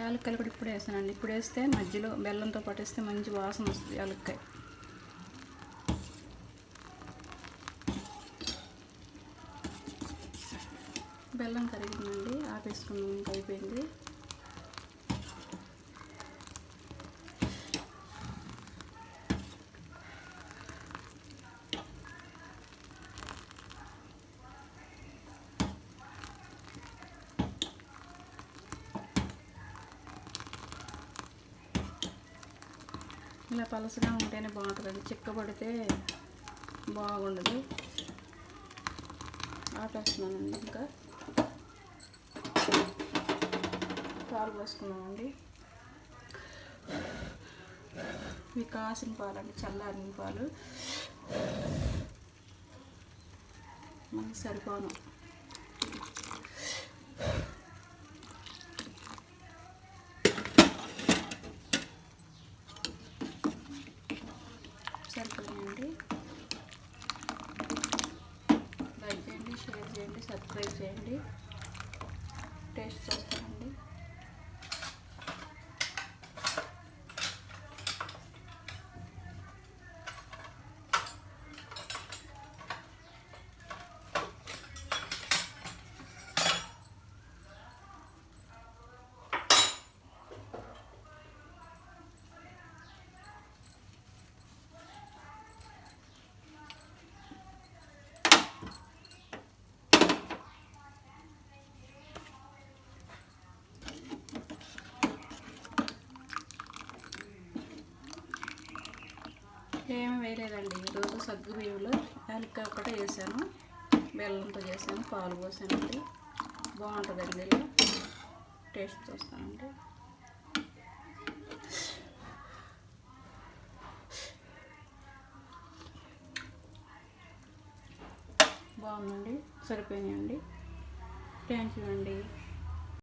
యాలక్కాయలు కూడా ఇప్పుడు వేసానండి. ఇప్పుడు వేస్తే మధ్యలో బెల్లంతో పట్టేస్తే మంచి వాసన వస్తుంది యాలక్కాయ. బెల్లం కరిగిందండి ఆపేసుకున్నాం ఇంకా అయిపోయింది. ఇలా పలసగా ఉంటేనే బాగుంటుంది. చిక్కబడితే బాగుండదు. ఆపేస్తున్నానండి ఇంకా. పాలు పోసుకున్నామండి ఇవి కాసిన పాలు అండి చల్లారిన పాలు. మనకి సరిపోను సరిపోయాయండి లైక్ చేయండి షేర్ చేయండి సబ్స్క్రైబ్ చేయండి. టేస్ట్ చేస్తాను ఏమి వేయలేదండి. ఈరోజు సగ్గు బియ్యంలో యాలక్కాయ ఒకటే వేసాను. బెల్లంతో చేశాను పాలు పోసానండి. బాగుంటుందండి ఇలా. టేస్ట్ చూస్తానండి. బాగుందండి. సరిపోయినాయండి. థ్యాంక్ యూ అండి.